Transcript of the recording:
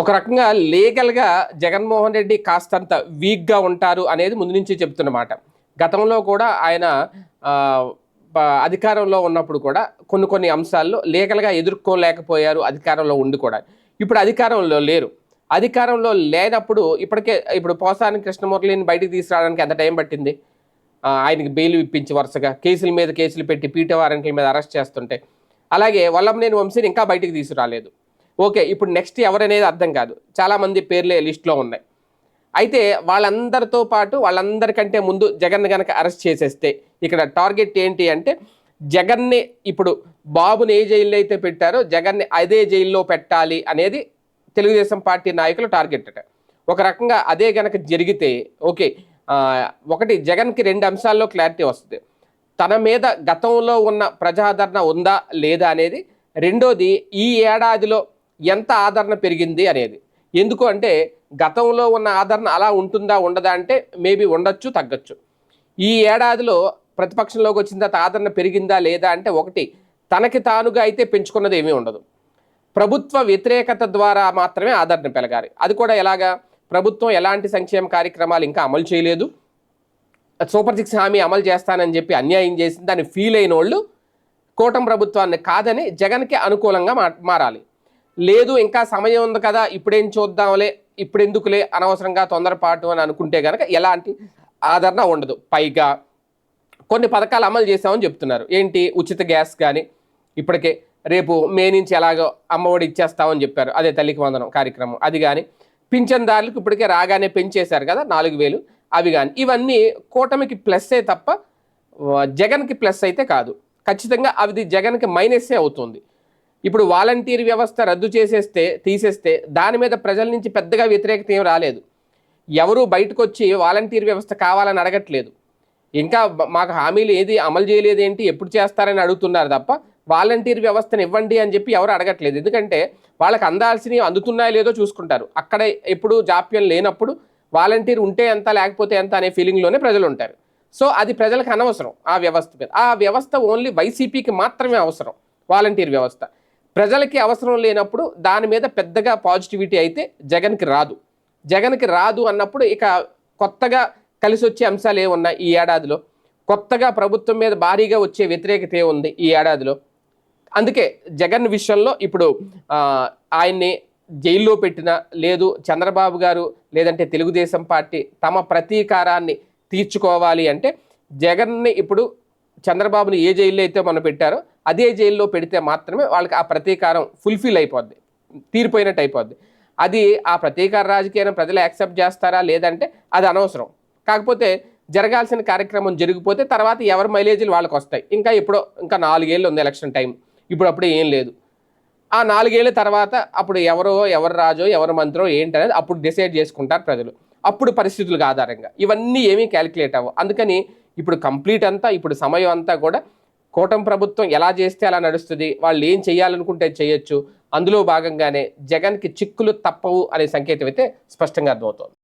ఒక రకంగా లీగల్గా జగన్మోహన్ రెడ్డి కాస్తంత వీక్గా ఉంటారు అనేది ముందు నుంచి చెప్తున్నమాట గతంలో కూడా ఆయన అధికారంలో ఉన్నప్పుడు కూడా కొన్ని కొన్ని అంశాల్లో లీగల్గా ఎదుర్కోలేకపోయారు అధికారంలో ఉండి కూడా. ఇప్పుడు అధికారంలో లేరు. అధికారంలో లేనప్పుడు ఇప్పటికే ఇప్పుడు పోసాని కృష్ణమురళిని బయటికి తీసుకురావడానికి ఎంత టైం పట్టింది? ఆయనకి బెయిల్ ఇప్పించి వరుసగా కేసుల మీద కేసులు పెట్టి పీట వారెంట్ల మీద అరెస్ట్ చేస్తుంటే. అలాగే వల్లభనేని వంశీని ఇంకా బయటికి తీసుకురాలేదు. ఓకే ఇప్పుడు నెక్స్ట్ ఎవరనేది అర్థం కాదు. చాలామంది పేర్లే లిస్ట్లో ఉన్నాయి. అయితే వాళ్ళందరితో పాటు వాళ్ళందరికంటే ముందు జగన్ గనక అరెస్ట్ చేసేస్తే ఇక్కడ టార్గెట్ ఏంటి అంటే జగన్ని ఇప్పుడు బాబుని ఏ జైల్లో అయితే పెట్టారో జగన్ని అదే జైల్లో పెట్టాలి అనేది తెలుగుదేశం పార్టీ నాయకులు టార్గెట్ ఒక రకంగా అదే గనక జరిగితే ఓకే ఒకటి జగన్కి రెండు అంశాల్లో క్లారిటీ వస్తుంది. తన మీద గతంలో ఉన్న ప్రజాదరణ ఉందా లేదా అనేది రెండోది ఈ ఏడాదిలో ఎంత ఆదరణ పెరిగింది అనేది. ఎందుకు అంటే గతంలో ఉన్న ఆదరణ అలా ఉంటుందా ఉండదా అంటే మేబీ ఉండొచ్చు తగ్గచ్చు. ఈ ఏడాదిలో ప్రతిపక్షంలోకి వచ్చిన తర్వాత ఆదరణ పెరిగిందా లేదా అంటే ఒకటి తనకి తానుగా అయితే పెంచుకున్నది ఏమీ ఉండదు. ప్రభుత్వ వ్యతిరేకత ద్వారా మాత్రమే ఆదరణ పెరగాలి. అది కూడా ఎలాగా? ప్రభుత్వం ఎలాంటి సంక్షేమ కార్యక్రమాలు ఇంకా అమలు చేయలేదు. సూపర్ సిక్స్ హామీ అమలు చేస్తానని చెప్పి అన్యాయం చేసింది దాన్ని ఫీల్ అయిన వాళ్ళు కూటమి ప్రభుత్వాన్ని కాదని జగన్కి అనుకూలంగా మా మారాలి. లేదు ఇంకా సమయం ఉంది కదా ఇప్పుడేం చూద్దాంలే ఇప్పుడెందుకులే అనవసరంగా తొందరపాటు అని అనుకుంటే కనుక ఎలాంటి ఆదరణ ఉండదు. పైగా కొన్ని పథకాలు అమలు చేసామని చెప్తున్నారు. ఏంటి? ఉచిత గ్యాస్ కానీ ఇప్పటికే రేపు మే నుంచి ఎలాగో అమ్మఒడి ఇచ్చేస్తామని చెప్పారు. అదే తల్లికి వందనం కార్యక్రమం. అది కానీ పింఛన్దారులకు ఇప్పటికే రాగానే పెంచేశారు కదా నాలుగు వేలు అవి కానీ. ఇవన్నీ కూటమికి ప్లస్సే తప్ప జగన్కి ప్లస్ అయితే కాదు. ఖచ్చితంగా అది జగన్కి మైనస్సే అవుతుంది. ఇప్పుడు వాలంటీర్ వ్యవస్థ రద్దు చేసేస్తే తీసేస్తే దాని మీద ప్రజల నుంచి పెద్దగా వ్యతిరేకత ఏం రాలేదు. ఎవరు బయటకు వచ్చి వాలంటీర్ వ్యవస్థ కావాలని అడగట్లేదు. ఇంకా మాకు హామీలు ఏది అమలు చేయలేదేంటి ఎప్పుడు చేస్తారని అడుగుతున్నారు తప్ప వాలంటీర్ వ్యవస్థను ఇవ్వండి అని చెప్పి ఎవరు అడగట్లేదు. ఎందుకంటే వాళ్ళకి అందాల్సినవి అందుతున్నాయో లేదో చూసుకుంటారు. అక్కడ ఎప్పుడు జాప్యం లేనప్పుడు వాలంటీర్ ఉంటే ఎంత లేకపోతే ఎంత అనే ఫీలింగ్లోనే ప్రజలు ఉంటారు. సో అది ప్రజలకు అనవసరం ఆ వ్యవస్థ మీద. ఆ వ్యవస్థ ఓన్లీ వైసీపీకి మాత్రమే అవసరం వాలంటీర్ వ్యవస్థ. ప్రజలకి అవసరం లేనప్పుడు దాని మీద పెద్దగా పాజిటివిటీ అయితే జగన్కి రాదు. జగన్కి రాదు అన్నప్పుడు ఇక కొత్తగా కలిసి వచ్చే అంశాలు ఏమున్నాయి ఈ ఏడాదిలో? కొత్తగా ప్రభుత్వం మీద భారీగా వచ్చే వ్యతిరేకత ఏముంది ఈ ఏడాదిలో? అందుకే జగన్ విషయంలో ఇప్పుడు ఆయన్ని జైల్లో పెట్టిన లేదు చంద్రబాబు గారు లేదంటే తెలుగుదేశం పార్టీ తమ ప్రతీకారాన్ని తీర్చుకోవాలి అంటే జగన్ని ఇప్పుడు చంద్రబాబుని ఏ జైల్లో అయితే మనం పెట్టారో అదే జైల్లో పెడితే మాత్రమే వాళ్ళకి ఆ ప్రతీకారం ఫుల్ఫిల్ అయిపోద్ది తీరిపోయినట్టు అయిపోద్ది. అది ఆ ప్రతీకార రాజకీయాన్ని ప్రజలు యాక్సెప్ట్ చేస్తారా లేదంటే అది అనవసరం. కాకపోతే జరగాల్సిన కార్యక్రమం జరిగిపోతే తర్వాత ఎవరి మైలేజీలు వాళ్ళకి వస్తాయి. ఇంకా ఇప్పుడు ఇంకా నాలుగేళ్ళు ఉంది ఎలక్షన్ టైం ఇప్పుడు అప్పుడే ఏం లేదు. ఆ నాలుగేళ్ళ తర్వాత అప్పుడు ఎవరో ఎవరు రాజో ఎవరు మంత్రో ఏంటనేది అప్పుడు డిసైడ్ చేసుకుంటారు ప్రజలు. అప్పుడు పరిస్థితులకు ఆధారంగా. ఇవన్నీ ఏమీ క్యాలిక్యులేట్ అవ్వవు. అందుకని ఇప్పుడు కంప్లీట్ అంతా ఇప్పుడు సమయం అంతా కూడా కూటమి ప్రభుత్వం ఎలా చేస్తే అలా నడుస్తుంది వాళ్ళు ఏం చేయాలనుకుంటే చేయొచ్చు. అందులో భాగంగానే జగన్కి చిక్కులు తప్పవు అనే సంకేతం అయితే స్పష్టంగా అర్థమవుతోంది.